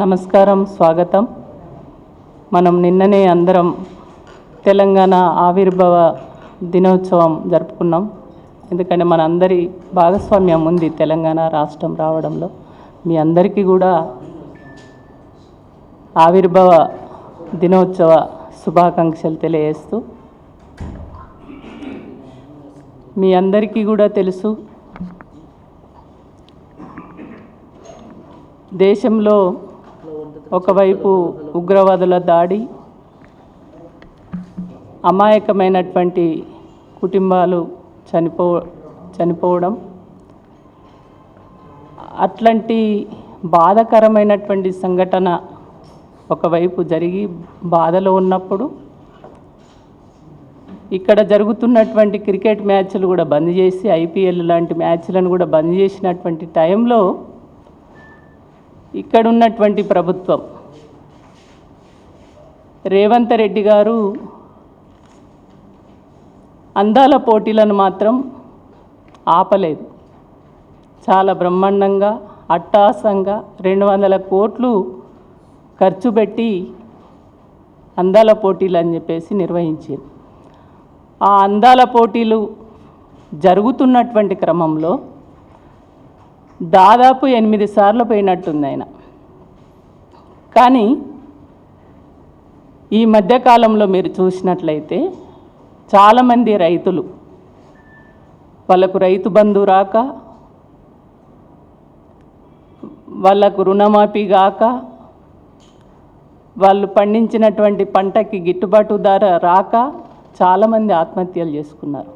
నమస్కారం స్వాగతం. మనం నిన్ననే అందరం తెలంగాణ ఆవిర్భావ దినోత్సవం జరుపుకున్నాం. ఎందుకంటే మన అందరి భాగస్వామ్యం ఉంది తెలంగాణ రాష్ట్రం రావడంలో. మీ అందరికీ కూడా ఆవిర్భావ దినోత్సవ శుభాకాంక్షలు తెలియజేస్తూ మీ అందరికీ కూడా తెలుసు దేశంలో ఒకవైపు ఉగ్రవాదుల దాడి అమాయకమైనటువంటి కుటుంబాలు చనిపో చనిపోవడం అట్లాంటి బాధకరమైనటువంటి సంఘటన ఒకవైపు జరిగి బాధలో ఉన్నప్పుడు ఇక్కడ జరుగుతున్నటువంటి క్రికెట్ మ్యాచ్లు కూడా బంద్ చేసి ఐపీఎల్ లాంటి మ్యాచ్లను కూడా బంద్ చేసినటువంటి టైంలో ఇక్కడ ఉన్నటువంటి ప్రభుత్వం. రేవంత్ రెడ్డి గారు అందాల పోటీలను మాత్రం ఆపలేదు. చాలా బ్రహ్మాండంగా అట్టాసంగా రెండు వందల కోట్లు ఖర్చు పెట్టి అందాల పోటీలు అని చెప్పేసి నిర్వహించారు. ఆ అందాల పోటీలు జరుగుతున్నటువంటి క్రమంలో దాదాపు ఎనిమిది సార్లు పోయినట్టుంది ఆయన కానీ ఈ మధ్యకాలంలో మీరు చూసినట్లయితే చాలామంది రైతులు వాళ్ళకు రైతు బంధు రాక వాళ్ళకు రుణమాఫీ గాక వాళ్ళు పండించినటువంటి పంటకి గిట్టుబాటు ధర రాక చాలామంది ఆత్మహత్యలు చేసుకున్నారు.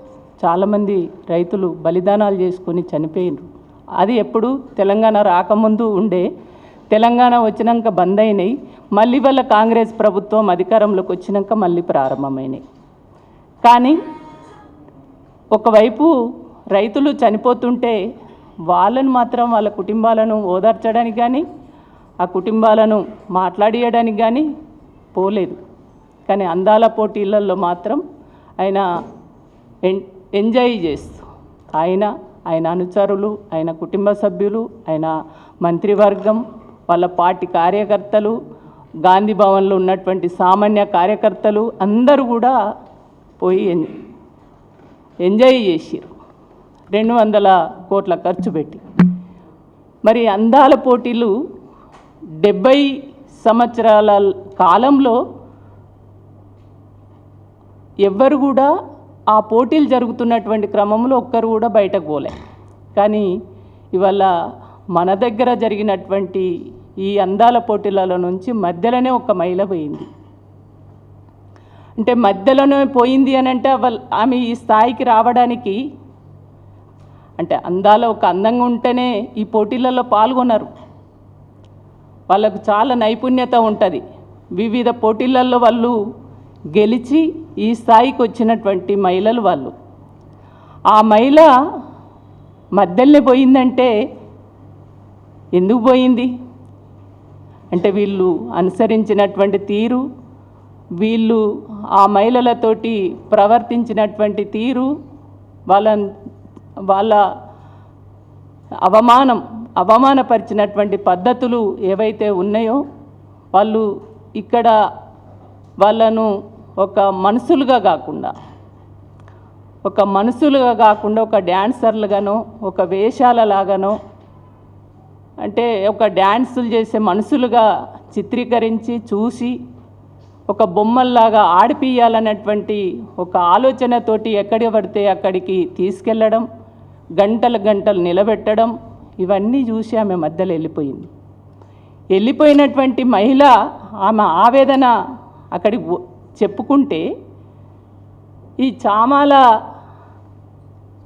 చాలామంది రైతులు బలిదానాలు చేసుకొని చనిపోయినారు. అది ఎప్పుడు తెలంగాణ రాకముందు ఉండే. తెలంగాణ వచ్చినాక బంద్ అయినాయి మళ్ళీ వాళ్ళ కాంగ్రెస్ ప్రభుత్వం అధికారంలోకి వచ్చినాక మళ్ళీ ప్రారంభమైనాయి. కానీ ఒకవైపు రైతులు చనిపోతుంటే వాళ్ళను మాత్రం వాళ్ళ కుటుంబాలను ఓదార్చడానికి కానీ ఆ కుటుంబాలను మాట్లాడియడానికి కానీ పోలేదు. కానీ అందాల పోటీలలో మాత్రం ఆయన ఎంజాయ్ చేస్తూ ఆయన ఆయన అనుచరులు ఆయన కుటుంబ సభ్యులు ఆయన మంత్రివర్గం వాళ్ళ పార్టీ కార్యకర్తలు గాంధీ భవన్లో ఉన్నటువంటి సామాన్య కార్యకర్తలు అందరూ కూడా పోయి ఎంజాయ్ చేసిరు రెండు వందల కోట్ల ఖర్చు పెట్టి. మరి అందాల పోటీలు డెబ్బై సంవత్సరాల కాలంలో ఎవ్వరు కూడా ఆ పోటీలు జరుగుతున్నటువంటి క్రమంలో ఒక్కరు కూడా బయటకు పోలే. కానీ ఇవాళ మన దగ్గర జరిగినటువంటి ఈ అందాల పోటీలలో నుంచి మధ్యలోనే ఒక మహిళ పోయింది. అంటే మధ్యలోనే పోయింది అని అంటే వాళ్ళ- ఆమె ఈ స్థాయికి రావడానికి అంటే అందాల ఒక అందంగా ఉంటేనే ఈ పోటీలలో పాల్గొన్నారు వాళ్ళకు చాలా నైపుణ్యత ఉంటుంది. వివిధ పోటీలలో వాళ్ళు గెలిచి ఈ స్థాయికి వచ్చినటువంటి మహిళలు వాళ్ళు. ఆ మహిళ మధ్యలోనే పోయిందంటే ఎందుకు పోయింది? అంటే వీళ్ళు అనుసరించినటువంటి తీరు వీళ్ళు ఆ మహిళలతోటి ప్రవర్తించినటువంటి తీరు వాళ్ళ వాళ్ళ అవమానం అవమానపరిచినటువంటి పద్ధతులు ఏవైతే ఉన్నాయో వాళ్ళు ఇక్కడ వాళ్ళను ఒక మనుషులుగా కాకుండా ఒక మనుషులుగా కాకుండా ఒక డ్యాన్సర్లుగానో ఒక వేషాలలాగానో అంటే ఒక డ్యాన్సులు చేసే మనుషులుగా చిత్రీకరించి చూసి ఒక బొమ్మల్లాగా ఆడిపియాలనేటువంటి ఒక ఆలోచనతోటి ఎక్కడి పడితే అక్కడికి తీసుకెళ్ళడం గంటలు గంటలు నిలబెట్టడం ఇవన్నీ చూసి ఆమె మధ్యలో వెళ్ళిపోయింది. వెళ్ళిపోయినటువంటి మహిళ ఆమె ఆవేదన అక్కడికి చెప్పుకుంటే ఈ చామాల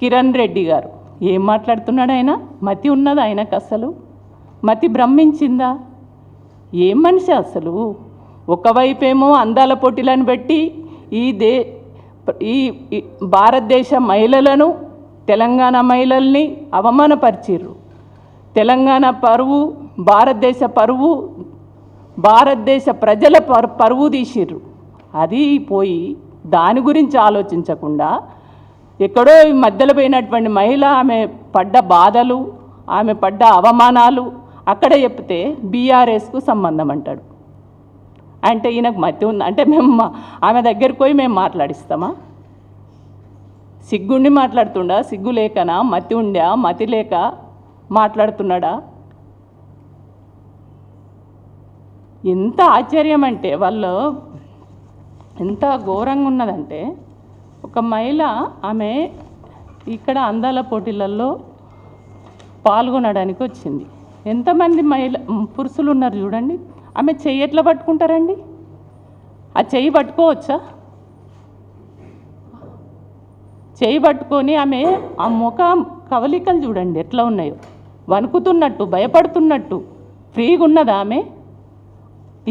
కిరణ్ రెడ్డి గారు ఏం మాట్లాడుతున్నాడు ఆయన? మతి ఉన్నదా ఆయనకు అసలు? మతి భ్రమించిందా? ఏం మనిషి అసలు? ఒకవైపేమో అందాల పోటీలను పెట్టి ఈ దే ఈ ఈ భారతదేశ మహిళలను తెలంగాణ మహిళల్ని అవమానపరిచిర్రు. తెలంగాణ పరువు భారతదేశ పరువు భారతదేశ ప్రజల పరు పరువు తీసిర్రు. అది పోయి దాని గురించి ఆలోచించకుండా ఎక్కడో ఈ మధ్యలో పోయినటువంటి మహిళ ఆమె పడ్డ బాధలు ఆమె పడ్డ అవమానాలు అక్కడ చెప్తే బీఆర్ఎస్కు సంబంధం అంటాడు. అంటే ఈయనకు మతి ఉంది? అంటే మేము మా- ఆమె దగ్గరికి పోయి మేము మాట్లాడిస్తామా? సిగ్గుండి మాట్లాడుతుండా? సిగ్గు లేకనా? మతి ఉండా? మతి లేక మాట్లాడుతున్నాడా? ఎంత ఆశ్చర్యం అంటే వాళ్ళు ఎంత ఘోరంగా ఉన్నదంటే ఒక మహిళ ఆమె ఇక్కడ అందాల పోటీలలో పాల్గొనడానికి వచ్చింది. ఎంతమంది మహిళ పురుషులు ఉన్నారు చూడండి. ఆమె చెయ్యి ఎట్లా పట్టుకుంటారండి? ఆ చెయ్యి పట్టుకోవచ్చా? చేయి పట్టుకొని ఆమె ఆ ముఖ కవలికలు చూడండి ఎట్లా ఉన్నాయో. వణుకుతున్నట్టు భయపడుతున్నట్టు ఫ్రీగా ఉన్నదా ఆమె?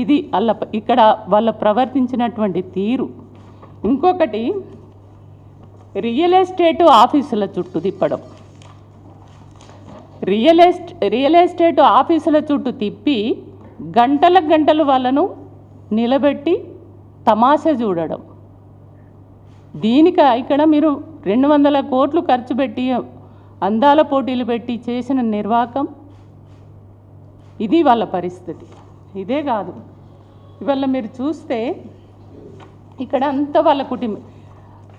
ఇది వాళ్ళ ఇక్కడ వాళ్ళ ప్రవర్తించినటువంటి తీరు. ఇంకొకటి రియల్ ఎస్టేట్ ఆఫీసుల చుట్టూ తిప్పడం. రియల్ ఎస్ట్ రియల్ ఎస్టేట్ ఆఫీసుల చుట్టూ తిప్పి గంటల గంటలు వాళ్ళను నిలబెట్టి తమాషా చూడడం. దీనిక ఇక్కడ మీరు రెండు వందల కోట్లు ఖర్చు పెట్టి అందాల పోటీలు పెట్టి చేసిన నిర్వాకం ఇది వాళ్ళ పరిస్థితి. ఇదే కాదు. ఇవాళ మీరు చూస్తే ఇక్కడ అంతా వాళ్ళ కుటుంబం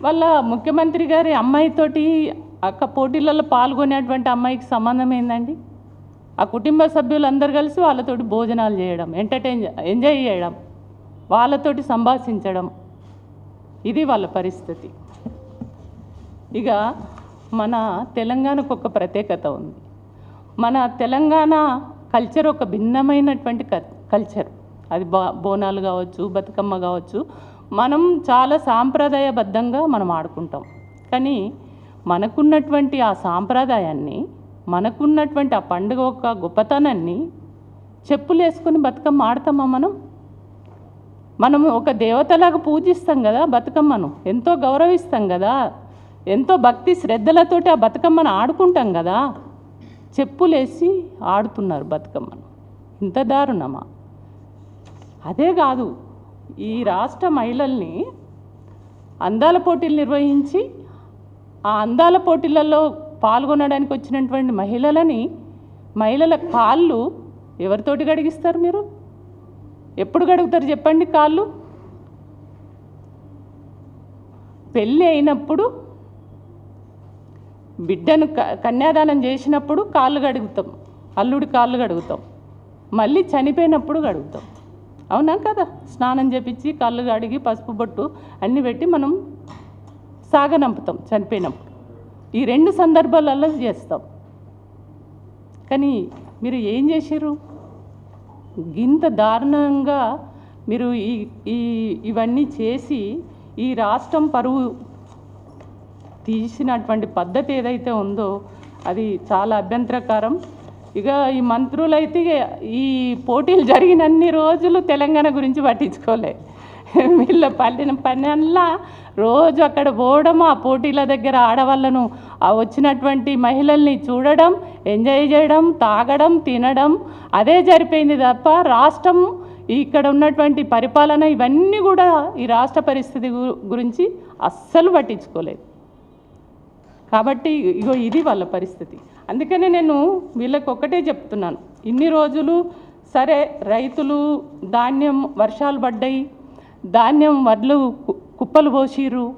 వాళ్ళ ముఖ్యమంత్రి గారి అమ్మాయితోటి అక్క పోటీలలో పాల్గొనేటువంటి అమ్మాయికి సంబంధం ఏందండి? ఆ కుటుంబ సభ్యులందరూ కలిసి వాళ్ళతోటి భోజనాలు చేయడం ఎంటర్టైన్ ఎంజాయ్ చేయడం వాళ్ళతోటి సంభాషించడం. ఇది వాళ్ళ పరిస్థితి. ఇక మన తెలంగాణకు ఒక ప్రత్యేకత ఉంది. మన తెలంగాణ కల్చర్ ఒక భిన్నమైనటువంటి కల్చర్. అది బోనాలు కావచ్చు బతుకమ్మ కావచ్చు మనం చాలా సాంప్రదాయబద్ధంగా మనం ఆడుకుంటాం. కానీ మనకున్నటువంటి ఆ సాంప్రదాయాన్ని మనకున్నటువంటి ఆ పండుగ యొక్క గొప్పతనాన్ని చెప్పులు వేసుకుని బతుకమ్మ ఆడతామా మనం? మనం ఒక దేవతలాగా పూజిస్తాం కదా బతుకమ్మను. ఎంతో గౌరవిస్తాం కదా. ఎంతో భక్తి శ్రద్ధలతోటి ఆ బతుకమ్మను ఆడుకుంటాం కదా. చెప్పులేసి ఆడుతున్నారు బతుకమ్మను. ఇంత దారుణమా? అదే కాదు ఈ రాష్ట్ర మహిళల్ని అందాల పోటీలు నిర్వహించి ఆ అందాల పోటీలలో పాల్గొనడానికి వచ్చినటువంటి మహిళలని మహిళల కాళ్ళు ఎవరితోటి గడిగిస్తారు మీరు? ఎప్పుడు గడుగుతారు చెప్పండి కాళ్ళు? పెళ్ళి అయినప్పుడు బిడ్డను క- కన్యాదానం చేసినప్పుడు కాళ్ళు గడుగుతాం అల్లుడి కాళ్ళు గడుగుతాం మళ్ళీ చనిపోయినప్పుడు గడుగుతాం అవునా కదా? స్నానం చేపించి కళ్ళు కడిగి పసుపు బొట్టు అన్నీ పెట్టి మనం సాగనంపుతాం చనిపోయినప్పుడు ఈ రెండు సందర్భాలలో చేస్తాం. కానీ మీరు ఏం చేశారు? గింత దారుణంగా మీరు ఈ ఈ ఇవన్నీ చేసి ఈ రాష్ట్రం పరువు తీసినటువంటి పద్ధతి ఏదైతే ఉందో అది చాలా అభ్యంతరకరం. ఇక ఈ మంత్రులు అయితే ఈ పోటీలు జరిగినన్ని రోజులు తెలంగాణ గురించి పట్టించుకోలే. వీళ్ళ పల్లిన పనల్లా రోజు అక్కడ పోవడం ఆ పోటీల దగ్గర ఆడవాళ్ళను ఆ వచ్చినటువంటి మహిళల్ని చూడడం ఎంజాయ్ చేయడం తాగడం తినడం అదే జరిపోయింది తప్ప రాష్ట్రం ఇక్కడ ఉన్నటువంటి పరిపాలన ఇవన్నీ కూడా ఈ రాష్ట్ర పరిస్థితి గు- గురించి అస్సలు పట్టించుకోలేదు. కాబట్టి ఇగో ఇది వాళ్ళ పరిస్థితి. అందుకనే నేను వీళ్ళకి ఒక్కటే చెప్తున్నాను. ఇన్ని రోజులు సరే రైతులు ధాన్యం వర్షాలు పడ్డాయి. ధాన్యం వడ్లు కు- కుప్పలు పోసిర్రు.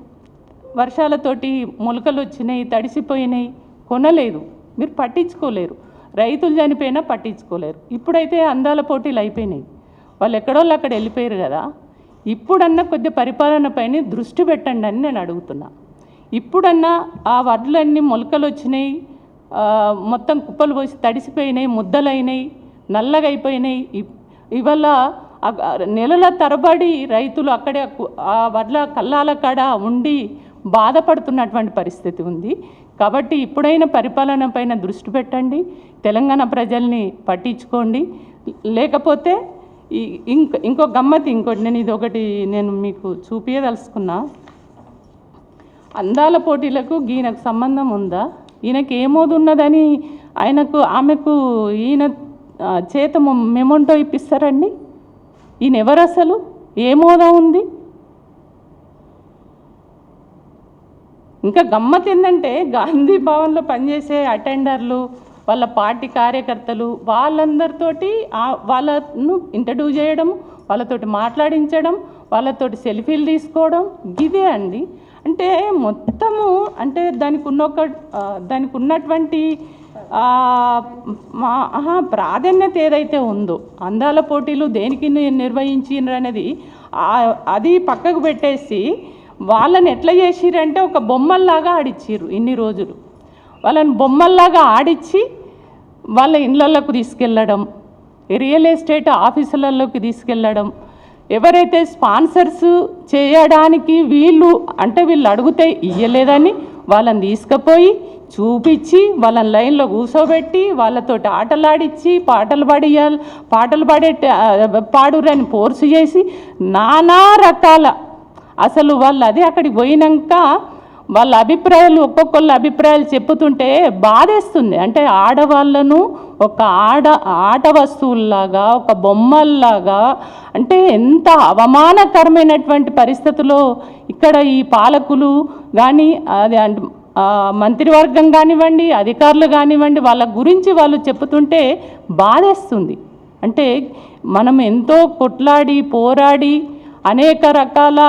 వర్షాలతోటి మొలకలు వచ్చినాయి తడిసిపోయినాయి. కొనలేదు. మీరు పట్టించుకోలేరు. రైతులు చనిపోయినా పట్టించుకోలేరు. ఇప్పుడైతే అందాల పోటీలు అయిపోయినాయి. వాళ్ళు ఎక్కడోళ్ళు అక్కడ వెళ్ళిపోయారు కదా. ఇప్పుడన్నా కొద్ది పరిపాలనపైన దృష్టి పెట్టండి అని నేను అడుగుతున్నా. ఇప్పుడన్నా ఆ వడ్లన్నీ మొలకలు వచ్చినాయి. మొత్తం కుప్పలు పోసి తడిసిపోయినాయి ముద్దలైనాయి నల్లగైపోయినాయి. ఇవల్ల ఇ- ఇవాళ నెలల తరబడి రైతులు అక్కడే ఆ వడ్ల కల్లాల కాడ ఉండి బాధపడుతున్నటువంటి పరిస్థితి ఉంది. కాబట్టి ఇప్పుడైనా పరిపాలన పైన దృష్టి పెట్టండి తెలంగాణ ప్రజల్ని పట్టించుకోండి. లేకపోతే ఈ ఇంకో ఇంకో గమ్మతి ఇంకోటి నేను ఇది ఒకటి నేను మీకు చూపించదలుచుకున్నా అందాల పోటీలకు గీనకు సంబంధం ఉందా? ఈయనకి ఏమోది ఉన్నదని ఆయనకు ఆమెకు ఈయన చేత మెమొంటో ఇప్పిస్తారండి? ఈయన ఎవరు అసలు ఏమోదా ఉంది ఇంకా గమ్మత్ ఏంటంటే గాంధీ భవన్లో పనిచేసే అటెండర్లు వాళ్ళ పార్టీ కార్యకర్తలు వాళ్ళందరితోటి వాళ్ళను ఇంట్రడ్యూస్ చేయడం వాళ్ళతోటి మాట్లాడించడం వాళ్ళతోటి సెల్ఫీలు తీసుకోవడం ఇదే అండి. అంటే మొత్తము అంటే దానికి ఉన్న ఒక దానికి ఉన్నటువంటి మా ప్రాధాన్యత ఏదైతే ఉందో అందాల పోటీలు దేనికి నిర్వహించినారు నిర్వహించిండ్రు అనేది అది పక్కకు పెట్టేసి వాళ్ళని ఎట్లా చేసిరంటే ఒక బొమ్మల్లాగా ఆడిచ్చిర్రు ఇన్ని రోజులు. వాళ్ళని బొమ్మల్లాగా ఆడిచ్చి వాళ్ళ ఇళ్ళల్లోకి తీసుకెళ్ళడం రియల్ ఎస్టేట్ ఆఫీసులలోకి తీసుకెళ్ళడం ఎవరైతే స్పాన్సర్స్ చేయడానికి వీళ్ళు అంటే వీళ్ళు అడిగితే ఇయ్యలేదని వాళ్ళని తీసుకుపోయి చూపించి వాళ్ళని లైన్లో కూర్చోబెట్టి వాళ్ళతోటి ఆటలాడిచ్చి పాటలు పాడియాలి పాటలు పాడే పాడురని ఫోర్స్ చేసి నానా రకాల అసలు వాళ్ళు అదే అక్కడికి పోయినాక వాళ్ళ అభిప్రాయాలు ఒక్కొక్కళ్ళ అభిప్రాయాలు చెప్పుతుంటే బాధేస్తుంది. అంటే ఆడవాళ్ళను ఒక ఆడ ఆట వస్తువుల్లాగా ఒక బొమ్మల్లాగా అంటే ఎంత అవమానకరమైనటువంటి పరిస్థితుల్లో ఇక్కడ ఈ పాలకులు కానీ అది మంత్రివర్గం కానివ్వండి అధికారులు కానివ్వండి వాళ్ళ గురించి వాళ్ళు చెప్తుంటే బాధేస్తుంది. అంటే మనం ఎంతో కొట్లాడి పోరాడి అనేక రకాల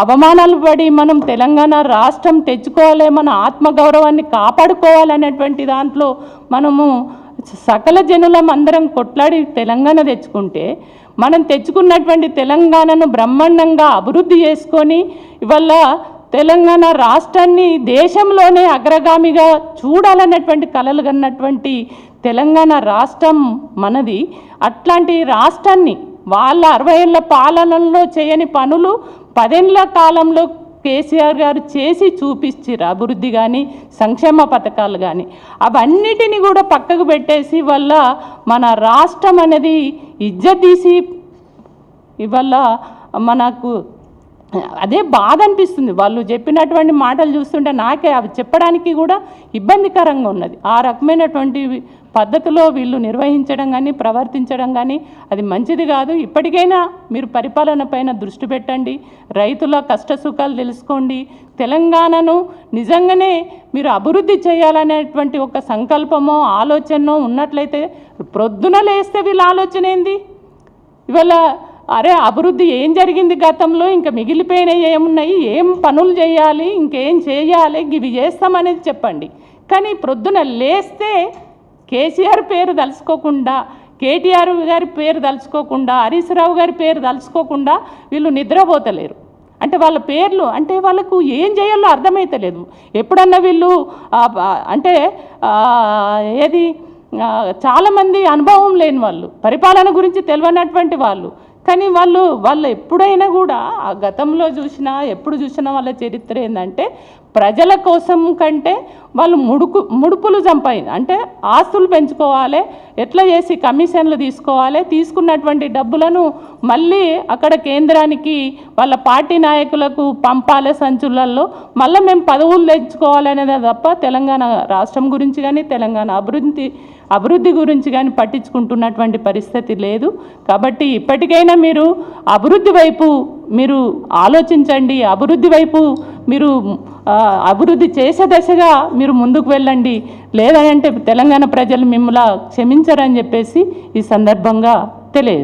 అవమానాలు పడి మనం తెలంగాణ రాష్ట్రం తెచ్చుకోవాలి మన ఆత్మగౌరవాన్ని కాపాడుకోవాలనేటువంటి దాంట్లో మనము సకల జనులం అందరం కొట్లాడి తెలంగాణ తెచ్చుకుంటే మనం తెచ్చుకున్నటువంటి తెలంగాణను బ్రహ్మాండంగా అభివృద్ధి చేసుకొని ఇవాళ తెలంగాణ రాష్ట్రాన్ని దేశంలోనే అగ్రగామిగా చూడాలన్నటువంటి కలలు కన్నటువంటి తెలంగాణ రాష్ట్రం మనది. అట్లాంటి రాష్ట్రాన్ని వాళ్ళ అరవై ఏళ్ళ పాలనలో చేయని పనులు పదేళ్ళ కాలంలో కేసీఆర్ గారు చేసి చూపించారు అభివృద్ధి కానీ సంక్షేమ పథకాలు కానీ అవన్నిటిని కూడా పక్కకు పెట్టేసి వల్ల మన రాష్ట్రం అనేది ఇజ్జ తీసి ఇవల్ల మనకు అదే బాధ అనిపిస్తుంది. వాళ్ళు చెప్పినటువంటి మాటలు చూస్తుంటే నాకే అవి చెప్పడానికి కూడా ఇబ్బందికరంగా ఉన్నది. ఆ రకమైనటువంటి పద్ధతిలో వీళ్ళు నిర్వహించడం కానీ ప్రవర్తించడం కానీ అది మంచిది కాదు. ఇప్పటికైనా మీరు పరిపాలన పైన దృష్టి పెట్టండి. రైతుల కష్ట సుఖాలు తెలుసుకోండి. తెలంగాణను నిజంగానే మీరు అభివృద్ధి చేయాలనేటువంటి ఒక సంకల్పమో ఆలోచనో ఉన్నట్లయితే ప్రొద్దున లేస్తే వీళ్ళ ఆలోచన ఏంది? ఇవాళ అరే అభివృద్ధి ఏం జరిగింది గతంలో? ఇంకా మిగిలిపోయినవి ఏమున్నాయి? ఏం పనులు చేయాలి? ఇంకేం చేయాలి? ఇవి చేస్తామనేది చెప్పండి. కానీ ప్రొద్దున లేస్తే కేసీఆర్ పేరు తలుచుకోకుండా కేటీఆర్ గారి పేరు తలుచుకోకుండా హరీష్ రావు గారి పేరు తలుచుకోకుండా వీళ్ళు నిద్రపోతలేరు. అంటే వాళ్ళ పేర్లు అంటే వాళ్ళకు ఏం చేయాలో అర్థమైతలేదు. ఎప్పుడన్నా వీళ్ళు అంటే ఏది చాలామంది అనుభవం లేని వాళ్ళు పరిపాలన గురించి తెలియనటువంటి వాళ్ళు కానీ వాళ్ళు వాళ్ళు ఎప్పుడైనా కూడా ఆ గతంలో చూసినా ఎప్పుడు చూసినా వాళ్ళ చరిత్ర ఏంటంటే ప్రజల కోసం కంటే వాళ్ళు ముడుకు ముడుపులు చంపై అంటే ఆస్తులు పెంచుకోవాలి ఎట్లా చేసి కమిషన్లు తీసుకోవాలి తీసుకున్నటువంటి డబ్బులను మళ్ళీ అక్కడ కేంద్రానికి వాళ్ళ పార్టీ నాయకులకు పంపాలి సంచులలో మళ్ళీ మేము పదవులు తెచ్చుకోవాలనేదే తప్ప తెలంగాణ రాష్ట్రం గురించి కానీ తెలంగాణ అభివృద్ధి అభివృద్ధి గురించి కానీ పట్టించుకుంటున్నటువంటి పరిస్థితి లేదు. కాబట్టి ఇప్పటికైనా మీరు అభివృద్ధి వైపు మీరు ఆలోచించండి. అభివృద్ధి వైపు మీరు అభివృద్ధి చేసే దశగా మీరు ముందుకు వెళ్ళండి. లేదంటే తెలంగాణ ప్రజలు మిమ్మల్ని క్షమించరని చెప్పేసి ఈ సందర్భంగా తెలియజేస్తాను